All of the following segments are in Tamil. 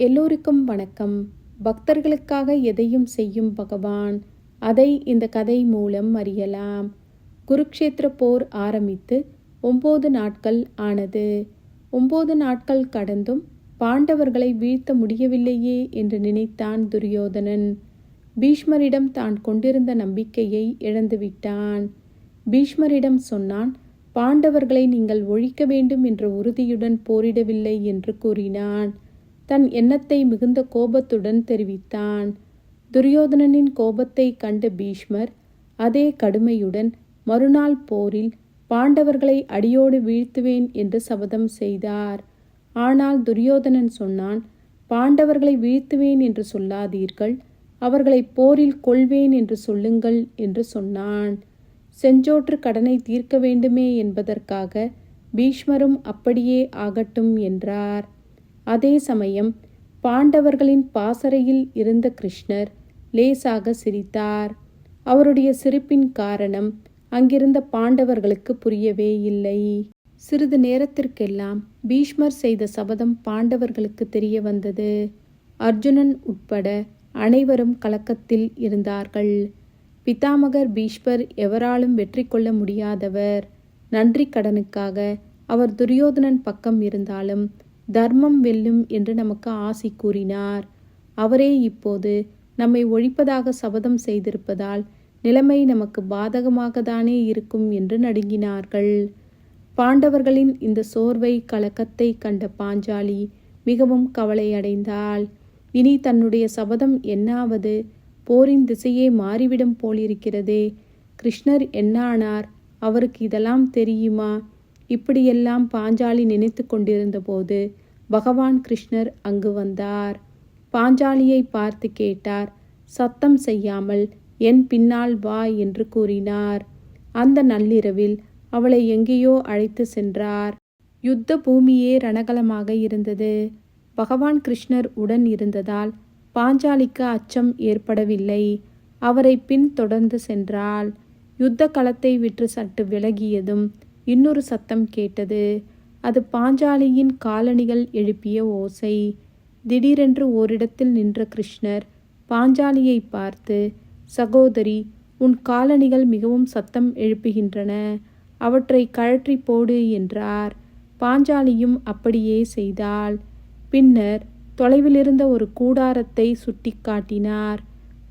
எல்லோருக்கும் வணக்கம். பக்தர்களுக்காக எதையும் செய்யும் பகவான் அதை இந்த கதை மூலம் அறியலாம். குருக்ஷேத்திர போர் ஆரம்பித்து ஒம்பது நாட்கள் ஆனது. ஒம்பது நாட்கள் கடந்தும் பாண்டவர்களை வீழ்த்த முடியவில்லையே என்று நினைத்தான் துரியோதனன். பீஷ்மரிடம் தான் கொண்டிருந்த நம்பிக்கையை இழந்துவிட்டான் பீஷ்மரிடம் சொன்னான் பாண்டவர்களை நீங்கள் ஒழிக்க வேண்டும் என்ற உறுதியுடன் போரிடவில்லை என்று கூறினான். தன் எண்ணத்தை மிகுந்த கோபத்துடன் தெரிவித்தான். துரியோதனனின் கோபத்தை கண்ட பீஷ்மர் அதே கடுமையுடன் மறுநாள் போரில் பாண்டவர்களை அடியோடு வீழ்த்துவேன் என்று சபதம் செய்தார். ஆனால் துரியோதனன் சொன்னான் பாண்டவர்களை வீழ்த்துவேன் என்று சொல்லாதீர்கள் அவர்களை போரில் கொள்வேன் என்று சொல்லுங்கள் என்று சொன்னான். செஞ்சோற்று கடனை தீர்க்க வேண்டுமே என்பதற்காக பீஷ்மரும் அப்படியே ஆகட்டும் என்றார். அதே சமயம் பாண்டவர்களின் பாசறையில் இருந்த கிருஷ்ணர் லேசாக சிரித்தார். அவருடைய சிரிப்பின் காரணம் அங்கிருந்த பாண்டவர்களுக்கு புரியவே இல்லை. சிறிது நேரத்திற்கெல்லாம் பீஷ்மர் செய்த சபதம் பாண்டவர்களுக்கு தெரிய வந்தது. அர்ஜுனன் உட்பட அனைவரும் கலக்கத்தில் இருந்தார்கள். பிதாமகர் பீஷ்மர் எவராலும் வெற்றி கொள்ள முடியாதவர். நன்றி கடனுக்காக அவர் துரியோதனன் பக்கம் இருந்தாலும் தர்மம் வெல்லும் என்று நமக்கு ஆசி கூறினார். அவரே இப்போது நம்மை ஒழிப்பதாக சபதம் செய்திருப்பதால் நிலைமை நமக்கு பாதகமாக தானே இருக்கும் என்று நடுங்கினார்கள். பாண்டவர்களின் இந்த சோர்வை கலக்கத்தை கண்ட பாஞ்சாலி மிகவும் கவலையடைந்தாள். இனி தன்னுடைய சபதம் என்னாவது போரின் திசையே மாறிவிடும் போலிருக்கிறதே. கிருஷ்ணர் என்னானார்? அவருக்கு இதெல்லாம் தெரியுமா? இப்படியெல்லாம் பாஞ்சாலி நினைத்து கொண்டிருந்தபோது பகவான் கிருஷ்ணர் அங்கு வந்தார். பாஞ்சாலியை பார்த்து கேட்டார் சத்தம் செய்யாமல் என் பின்னால் வா என்று கூறினார். அந்த நள்ளிரவில் அவளை எங்கேயோ அழைத்து சென்றார். யுத்த பூமியே ரணகலமாக இருந்தது. பகவான் கிருஷ்ணர் உடன் இருந்ததால் பாஞ்சாலிக்கு அச்சம் ஏற்படவில்லை. அவரை பின் தொடர்ந்து சென்றாள். யுத்த களத்தை விற்று சற்று விலகியதும் இன்னொரு சத்தம் கேட்டது. அது பாஞ்சாலியின் காலணிகள் எழுப்பிய ஓசை. திடீரென்று ஓரிடத்தில் நின்ற கிருஷ்ணர் பாஞ்சாலியை பார்த்து சகோதரி உன் காலணிகள் மிகவும் சத்தம் எழுப்புகின்றன. அவற்றை கழற்றி போடு என்றார். பாஞ்சாலியும் அப்படியே செய்தாள். பின்னர் தொலைவிலிருந்த ஒரு கூடாரத்தை சுட்டிக்காட்டினார்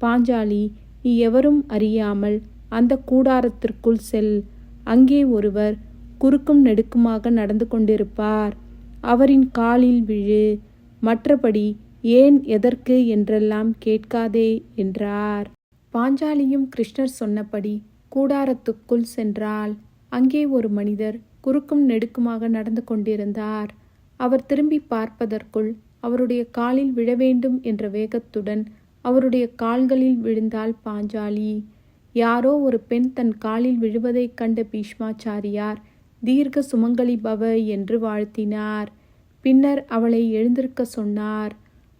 பாஞ்சாலி நீ எவரும் அறியாமல் அந்த கூடாரத்திற்குள் செல். அங்கே ஒருவர் குறுக்கும் நெடுக்குமாக நடந்து கொண்டிருப்பார். அவரின் காலில் விழு மற்றபடி ஏன் எதற்கு என்றெல்லாம் கேட்காதே என்றார். பாஞ்சாலியும் கிருஷ்ணர் சொன்னபடி கூடாரத்துக்குள் சென்றால் அங்கே ஒரு மனிதர் குறுக்கும் நெடுக்குமாக நடந்து கொண்டிருந்தார். அவர் திரும்பி பார்ப்பதற்குள் அவருடைய காலில் விழ வேண்டும் என்ற வேகத்துடன் அவருடைய கால்களில் விழுந்தாள் பாஞ்சாலி. யாரோ ஒரு பெண் தன் காலில் விழுவதைக் கண்ட பீஷ்மாச்சாரியார் தீர்க்க சுமங்கலி பவ என்று வாழ்த்தினார். பின்னர் அவளை எழுந்திருக்க சொன்னார்.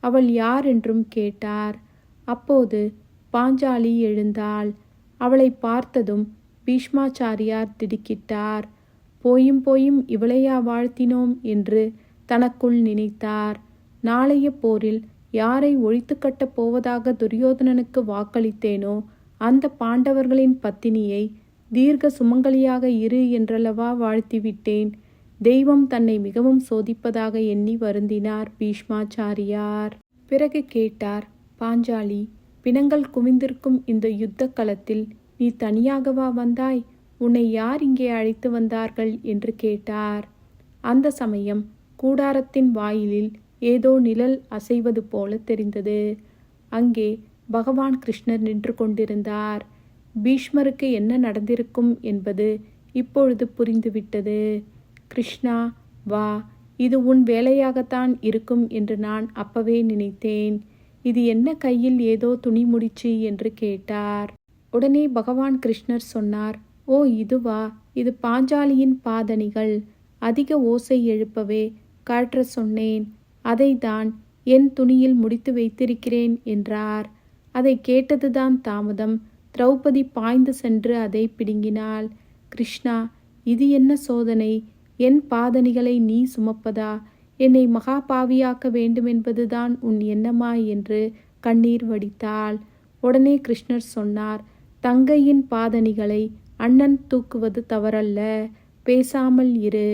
அவள் யார் என்றும் கேட்டார். அப்போது பாஞ்சாலி எழுந்தாள். அவளை பார்த்ததும் பீஷ்மாச்சாரியார் திடுக்கிட்டார். போயும் போயும் இவளையா வாழ்த்தினோம் என்று தனக்குள் நினைத்தார். நாளைய போரில் யாரை ஒழித்து கட்டப் போவதாக துரியோதனனுக்கு வாக்களித்தேனோ அந்த பாண்டவர்களின் பத்தினியை தீர்க்க சுமங்கலியாக இரு என்றல்லவா வாழ்த்திவிட்டேன். தெய்வம் தன்னை மிகவும் சோதிப்பதாக எண்ணி வருந்தினார் பீஷ்மாச்சாரியார். பிறகு கேட்டார் பாஞ்சாலி பிணங்கள் குவிந்திருக்கும் இந்த யுத்த களத்தில் நீ தனியாகவா வந்தாய்? உன்னை யார் இங்கே அழைத்து வந்தார்கள்? என்று கேட்டார். அந்த சமயம் கூடாரத்தின் வாயிலில் ஏதோ நிழல் அசைவது போல தெரிந்தது. அங்கே பகவான் கிருஷ்ணர் நின்று கொண்டிருந்தார். பீஷ்மருக்கு என்ன நடந்திருக்கும் என்பது இப்பொழுது புரிந்துவிட்டது. கிருஷ்ணா வா இது உன் வேலையாகத்தான் இருக்கும் என்று நான் அப்பவே நினைத்தேன். இது என்ன கையில் ஏதோ துணி முடிச்சு என்று கேட்டார். உடனே பகவான் கிருஷ்ணர் சொன்னார் ஓ இதுவா? இது பாஞ்சாலியின் பாதணிகள். அதிக ஓசை எழுப்பவே காற்ற சொன்னேன். அதை தான் என் துணியில் முடித்து வைத்திருக்கிறேன் என்றார். அதை கேட்டதுதான் தாமதம். திரௌபதி பாய்ந்து சென்று அதை பிடுங்கினாள். கிருஷ்ணா இது என்ன சோதனை? என் பாதணிகளை நீ சுமப்பதா? என்னை மகா பாவியாக்க வேண்டுமென்பதுதான் உன் எண்ணமா என்று கண்ணீர் வடித்தாள். உடனே கிருஷ்ணர் சொன்னார் தங்கையின் பாதணிகளை அண்ணன் தூக்குவது தவறல்ல. பேசாமல் இரு.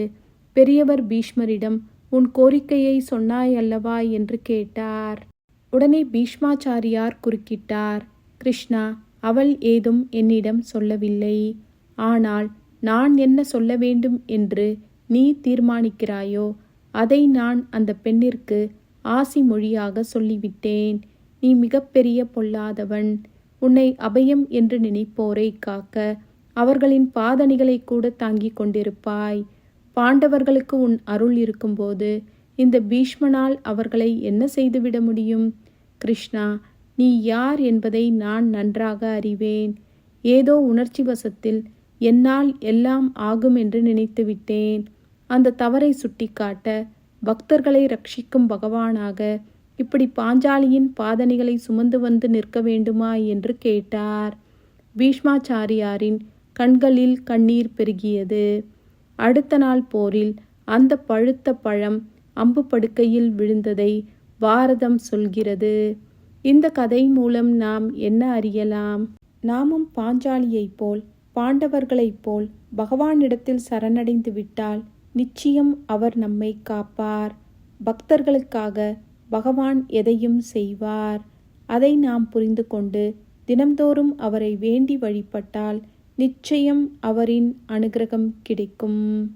பெரியவர் பீஷ்மரிடம் உன் கோரிக்கையை சொன்னாய் அல்லவா என்று கேட்டார். உடனே பீஷ்மாச்சாரியார் குறுக்கிட்டார். கிருஷ்ணா அவள் ஏதும் என்னிடம் சொல்லவில்லை. ஆனால் நான் என்ன சொல்ல வேண்டும் என்று நீ தீர்மானிக்கிறாயோ அதை நான் அந்த பெண்ணிற்கு ஆசி மொழியாக சொல்லிவிட்டேன். நீ மிகப்பெரிய பொல்லாதவன். உன்னை அபயம் என்று நினைப்போரை காக்க அவர்களின் பாதணிகளை கூட தாங்கிக் கொண்டிருப்பாய். பாண்டவர்களுக்கு உன் அருள் இருக்கும்போது இந்த பீஷ்மனால் அவர்களை என்ன செய்துவிட முடியும்? கிருஷ்ணா நீ யார் என்பதை நான் நன்றாக அறிவேன். ஏதோ உணர்ச்சி வசத்தில் என்னால் எல்லாம் ஆகும் என்று நினைத்துவிட்டேன் அந்த தவறை சுட்டிக்காட்ட பக்தர்களை ரட்சிக்கும் பகவானாக இப்படி பாஞ்சாலியின் பாதணிகளை சுமந்து வந்து நிற்க வேண்டுமா என்று கேட்டார். பீஷ்மாச்சாரியாரின் கண்களில் கண்ணீர் பெருகியது. அடுத்த நாள் போரில் அந்த பழுத்த பழம் அம்பு படுக்கையில் விழுந்ததை பாரதம் சொல்கிறது. இந்த கதை மூலம் நாம் என்ன அறியலாம்? நாமும் பாஞ்சாலியைப் போல் பாண்டவர்களைப் போல் பகவானிடத்தில் சரணடைந்து விட்டால் நிச்சயம் அவர் நம்மை காப்பார். பக்தர்களுக்காக பகவான் எதையும் செய்வார். அதை நாம் புரிந்து கொண்டு தினம்தோறும் அவரை வேண்டி வழிபட்டால் நிச்சயம் அவரின் அனுகிரகம் கிடைக்கும்.